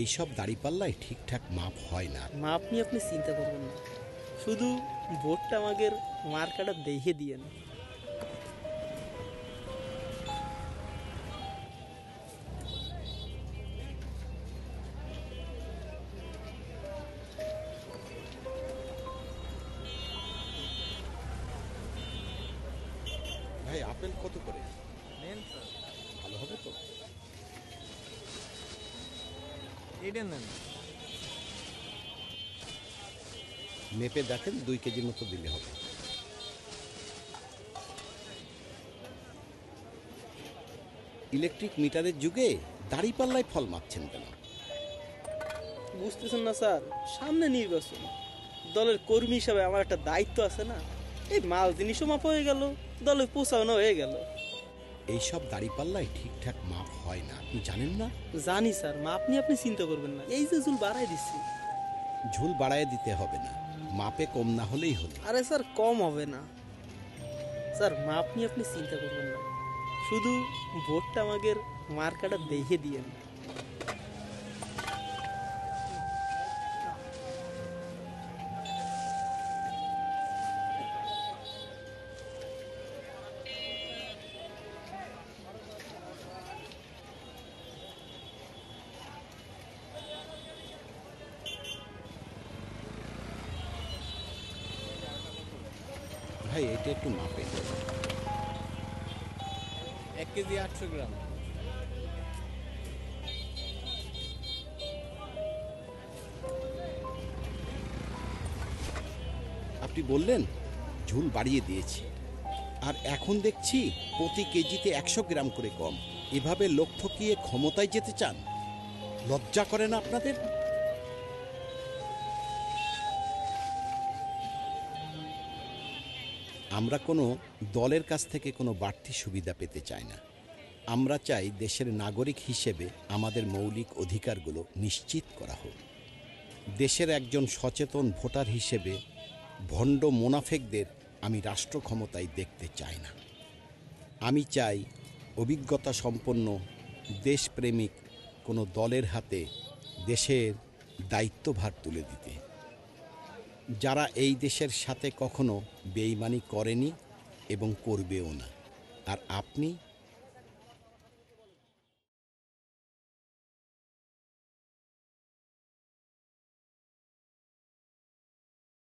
এইসব দাড়িপাল্লায় ঠিকঠাক মাপ হয় না। মাপ নিয়ে আপনি চিন্তা করবেন না। শুধু ভোটটা আমাদের মার্কাটা দেখে দিয়েন। ভাই আপেল কত করে? নেন স্যার। এইটা নেন মেপে দেখেন দুই কেজির মতো দিলে হবে ইলেকট্রিক মিটারের যুগে দাড়িপাল্লায় ফল মাপছেন কেন বুঝতেছেন না স্যার? সামনে নির্বাচন। দলের কর্মী হিসাবে আমার একটা দায়িত্ব আছে না? এই মাল জিনিসও মাপ হয়ে গেল দলের পোষানো হয়ে গেল। এইসব দাড়িপাল্লায় ঠিকঠাক মাপ হয় না। আপনি জানেন না? জানি স্যার মাপ নিয়ে আপনি চিন্তা করবেন না। এই যে চুল বাড়াই দিচ্ছি। ঝুল বাড়ায় দিতে হবে না। মাপে কম না হলেই হলো। আরে স্যার কম হবে না। স্যার মাপ নিয়ে আপনি চিন্তা করবেন না। শুধু ভোটটা আমাদের মার্কাটা দেখে দিয়েন। ভাই এটা একটু মাপে এক কেজি আটশো গ্রাম। আপনি বললেন ঝুল বাড়িয়ে দিয়েছি। আর এখন দেখছি প্রতি কেজিতে একশো গ্রাম করে কম। এভাবে লোক ঠকিয়ে ক্ষমতায় যেতে চান? লজ্জা করে না আপনাদের? আমরা কোনো দলের কাছ থেকে কোনো বাড়তি সুবিধা পেতে চাই না। আমরা চাই দেশের নাগরিক হিসেবে আমাদের মৌলিক অধিকারগুলো নিশ্চিত করা হোক। দেশের একজন সচেতন ভোটার হিসেবে ভণ্ড মোনাফেকদের আমি রাষ্ট্র ক্ষমতায় দেখতে চাই না। আমি চাই অভিজ্ঞতা সম্পন্ন, দেশপ্রেমিক কোনো দলের হাতে দেশের দায়িত্বভার তুলে দিতে। যারা এই দেশের সাথে কখনো বেইমানি করেনি এবং করবেও না। আর আপনি